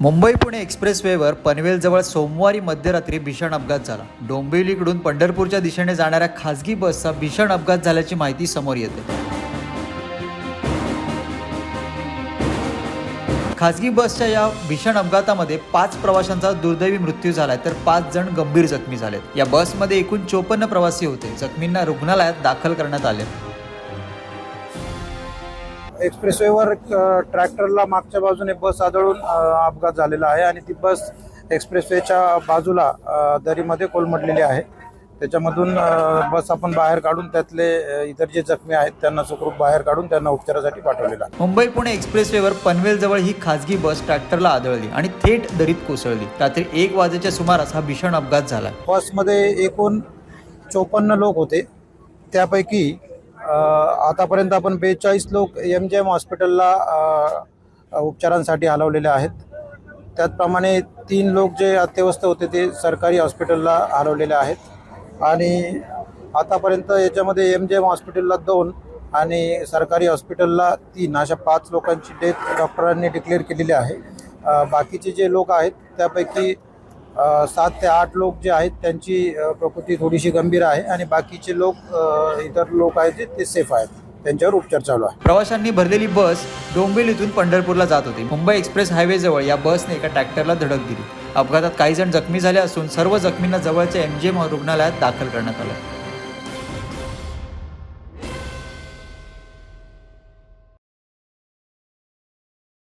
मुंबई पुणे एक्सप्रेसवेवर पनवेलजवळ सोमवारी मध्यरात्री भीषण अपघात झाला. डोंबिवलीकडून पंढरपूरच्या दिशेने जाणाऱ्या खासगी बसचा भीषण अपघात झाल्याची माहिती समोर येते. खासगी बसच्या या भीषण अपघातामध्ये पाच प्रवाशांचा दुर्दैवी मृत्यू झालाय तर पाच जण गंभीर जखमी झालेत. या बसमध्ये एकूण चोपन्न प्रवासी होते. जखमींना रुग्णालयात दाखल करण्यात आले. एक्सप्रेसवेवर ट्रॅक्टरला मागच्या बाजूने बस आदळून अपघात झालेला आहे आणि ती बस एक्सप्रेसवेच्या बाजूला दरीमध्ये कोलमडलेली आहे. त्याच्यामधून बस आपण बाहेर काढून त्यातले इतर जे जखमी आहेत त्यांना सुखरूप बाहेर काढून त्यांना उपचारासाठी पाठवलेलं मुंबई पुणे एक्सप्रेसवेवर पनवेलजवळ ही खासगी बस ट्रॅक्टरला आदळली आणि थेट दरीत कोसळली. रात्री एक वाजेच्या सुमारास हा भीषण अपघात झाला. बसमध्ये एकूण चोपन्न लोक होते. त्यापैकी आतापर्यंत आपण बेचाळीस लोक एम जे एम हॉस्पिटलला उपचारांसाठी हलवलेले आहेत. त्याचप्रमाणे तीन लोक जे अत्यवस्थ होते ते सरकारी हॉस्पिटलला हलवलेले आहेत. आणि आतापर्यंत याच्यामध्ये एम जे एम हॉस्पिटलला दोन आणि सरकारी हॉस्पिटलला तीन. अशा पाच लोकांची डेथ डॉक्टरांनी डिक्लेअर केलेली आहे. बाकीचे जे लोक आहेत त्यापैकी सात ते आठ लोक जे आहेत त्यांची प्रकृती थोडीशी गंभीर आहे आणि बाकीचे लोक इतर लोक आहेत ते सेफ आहेत. त्यांच्यावर उपचार चालू आहे. प्रवाशांनी भरलेली बस डोंबिवलीतून पंढरपूरला जात होती. मुंबई एक्सप्रेस हायवेजवळ या बसने एका ट्रॅक्टरला धडक दिली. अपघातात काही जण जखमी झाले असून सर्व जखमींना जवळच्या एमजीएम रुग्णालयात दाखल करण्यात आलं.